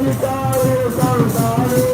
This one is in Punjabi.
ਸਤਿਗੁਰੂ ਆਣੇ ਤੇ ਅਧਿਕਾਰ ਸੰਤਾਨ